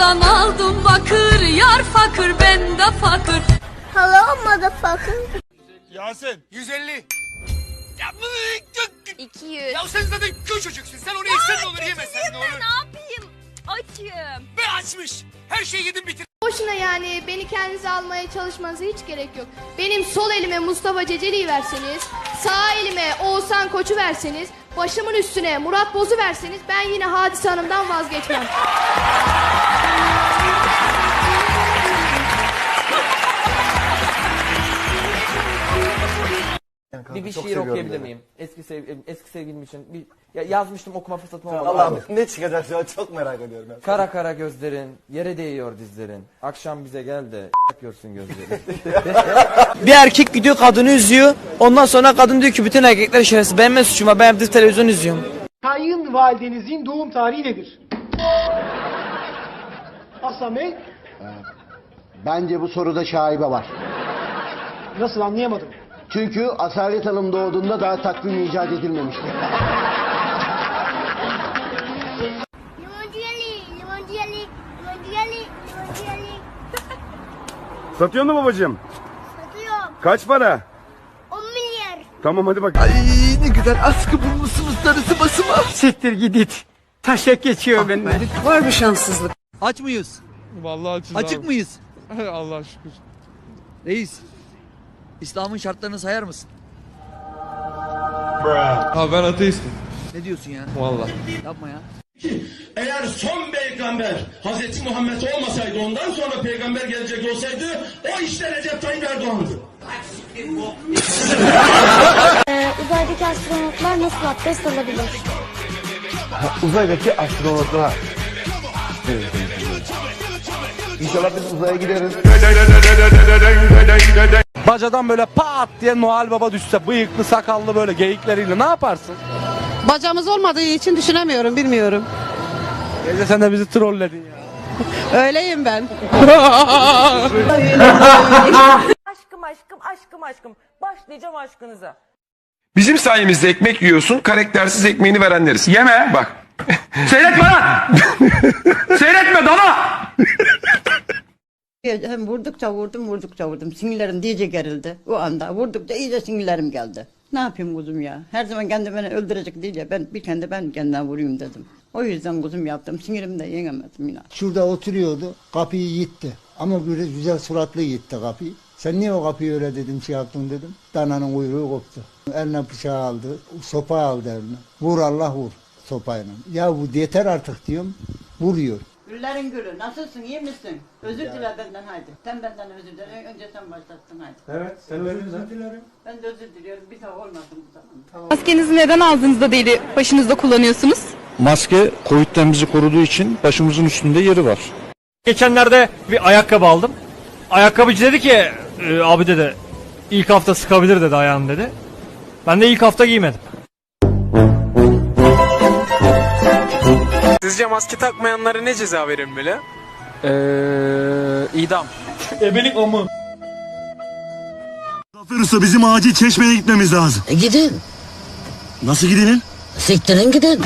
Yoldan aldım bakır Yar fakir ben de fakir Hello motherfucker. Yasin. 150. Ya, bu- 200. ya sen zaten küçücüksün. Sen onu yesen ne olur yemesen ne olur. Ne yapayım? Açım. Be açmış. Her şeyi yedin bitir. Boşuna yani beni kendinize almaya çalışmanıza hiç gerek yok. Benim sol elime Mustafa Ceceli'yi verseniz, sağ elime Oğuzhan Koç'u verseniz, başımın üstüne Murat Boz'u verseniz ben yine Hadise Hanım'dan vazgeçmem. Bir, bir şiir okuyabilir miyim? Eski sev eski sevgilim için bir ya yazmıştım okuma fırsatım olmadı. Allah'ım ne çıkacak şu an çok merak ediyorum. ya. Kara kara gözlerin, yere değiyor dizlerin. Akşam bize gel de görsün gözlerin. Bir erkek gidiyor kadını üzüyor. Ondan sonra kadın diyor ki bütün erkekler şerefsiz. Benim ne suçum var? Ben evde televizyon izliyorum. Kayınvalidenizin doğum tarihi nedir? Aslan Bey, Bence bu soruda şaibe var. nasıl anlayamadım. Çünkü Asalet Hanım doğduğunda daha takvim icat edilmemişti. Satıyor mu babacığım? Satıyorum. Kaç para? 10 milyar. Tamam hadi bak. ne güzel askı bulmuşsunuz darısı basıma. Siktir git it. Taşak geçiyor benden. Aç mıyız? Vallahi açız Açık mıyız? Allah şükür. Reis. İslam'ın şartlarını sayar mısın? Abi ben ateistim. Ne diyorsun ya? Vallahi. Yapma ya. Eğer son peygamber Hazreti Muhammed olmasaydı ondan sonra peygamber gelecek olsaydı o işte Recep Tayyip Erdoğan'dı. uzaydaki astronotlar nasıl abdest alabilir? Uzaydaki astronotlar. İnşallah biz uzaya gideriz. Bacadan böyle pat diye Noel Baba düşse bıyıklı sakallı böyle geyikleriyle ne yaparsın? Bacamız olmadığı için düşünemiyorum, bilmiyorum. Gece sen de bizi trolledin ya. Öyleyim ben. Aşkım aşkım aşkım aşkım. Başlayacağım aşkınıza. Bizim sayemizde ekmek yiyorsun, karaktersiz ekmeğini verenleriz. Yeme. Bak. Seyretme lan! Seyretme dana! Hem vurdukça vurdum, vurdukça vurdum. Sinirlerim iyice gerildi. O anda vurdukça iyice sinirlerim geldi. Ne yapayım kuzum ya? Her zaman kendi beni öldürecek değil ya. Ben bir kendi ben kendine vurayım dedim. O yüzden kuzum yaptım. Sinirimi de yenemedim inan. Şurada oturuyordu. Kapıyı yitti. Ama böyle güzel suratlı yitti kapıyı. Sen niye o kapıyı öyle dedim şey yaptın dedim. Dananın kuyruğu koptu. Eline bıçağı aldı. Sopa aldı eline. Vur Allah vur sopayla. Ya bu yeter artık diyorum. Vuruyor. Güllerin gülü. Nasılsın? iyi misin? Özür dile benden haydi. Sen benden özür dile. Önce sen başlattın haydi. Evet sen özür dilerim. Ben de özür diliyorum. Bir daha olmasın bu zaman. Maskenizi neden ağzınızda değil başınızda kullanıyorsunuz? Maske Covid'den bizi koruduğu için başımızın üstünde yeri var. Geçenlerde bir ayakkabı aldım. Ayakkabıcı dedi ki "E, abi dedi ilk hafta sıkabilir dedi ayağım dedi. Ben de ilk hafta giymedim. Sizce maske takmayanlara ne ceza verilmeli? Eee idam. Ebelik mu? Zafer Usta bizim acil çeşmeye gitmemiz lazım. Gidin. Nasıl gidelim? Siktirin gidin.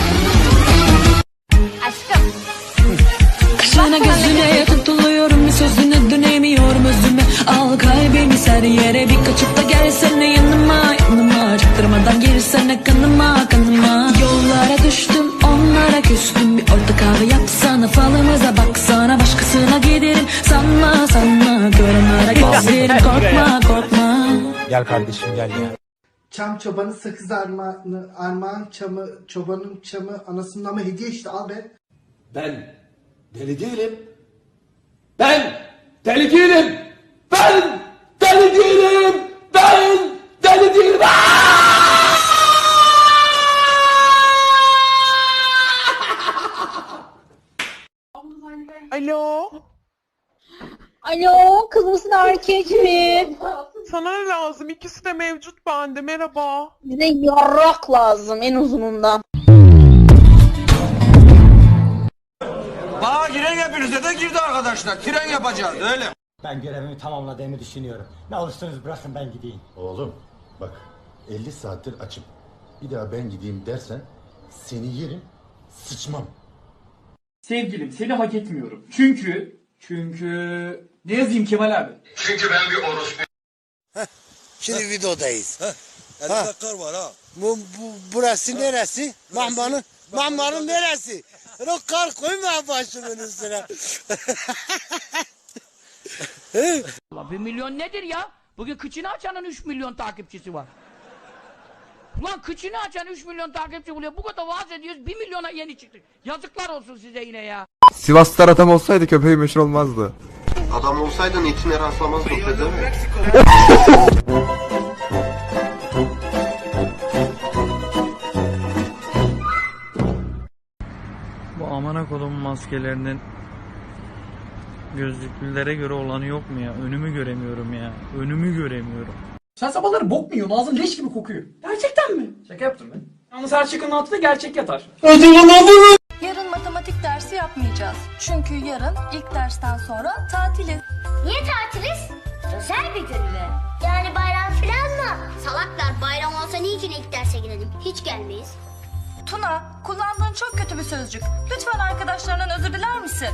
Kaşına gözüne tutuluyorum Bir sözüne dönemiyorum özüme Al kalbimi ser yere Bir kaçıp da gelsene yanıma yanıma Çaktırmadan girsene kanıma korkma korkma Gel kardeşim gel ya. Çam çobanı sakız armağanı, armağan çamı, çobanın çamı, anasının ama hediye işte al be. Ben deli değilim. Ben deli değilim. Ben deli değilim. Ben deli değilim. Alo. Alo kız mısın erkek mi? Sana ne lazım? İkisi de mevcut bende. Merhaba. Bize yarrak lazım en uzunundan. Bana giren hepinize de girdi arkadaşlar. Tren yapacağız öyle. Ben görevimi tamamladığımı düşünüyorum. Ne olursunuz bırakın ben gideyim. Oğlum bak 50 saattir açım. Bir daha ben gideyim dersen seni yerim sıçmam. Sevgilim seni hak etmiyorum. Çünkü... Çünkü... Ne yazayım Kemal abi? Çünkü ben bir orospu. Şimdi videodayız. Ha. kar var ha. Bu, bu, burası neresi? Mahmanın, Mahmanın neresi? O kar koyma başımın üstüne. Bir milyon nedir ya? Bugün kıçını açanın 3 milyon takipçisi var. Ulan kıçını açan 3 milyon takipçi buluyor. Bu kadar vaaz ediyoruz 1 milyona yeni çıktık. Yazıklar olsun size yine ya. Sivaslılar adam olsaydı köpeği meşhur olmazdı. Adam olsaydın içine rastlamazdı değil mi? Bu amana kodum maskelerinin gözlüklülere göre olanı yok mu ya? Önümü göremiyorum ya. Önümü göremiyorum. Sen sabahları bok mu yiyorsun? Ağzın leş gibi kokuyor. Gerçekten mi? Şaka yaptım ben. Yalnız her şakanın altında gerçek yatar. Yarın matematik dersi yapmayacağız. Çünkü yarın ilk dersten sonra tatiliz. Niye tatiliz? Özel bir gün mü? Yani bayram filan mı? Salaklar bayram olsa niçin ilk derse girelim? Hiç gelmeyiz. Tuna, kullandığın çok kötü bir sözcük. Lütfen arkadaşlarından özür diler misin?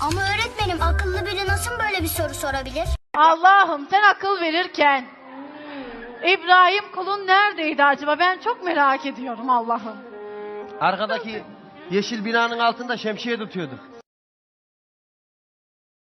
Ama öğretmenim akıllı biri nasıl böyle bir soru sorabilir? Allah'ım sen akıl verirken İbrahim kulun neredeydi acaba? Ben çok merak ediyorum Allah'ım. Arkadaki yeşil binanın altında şemsiye tutuyorduk.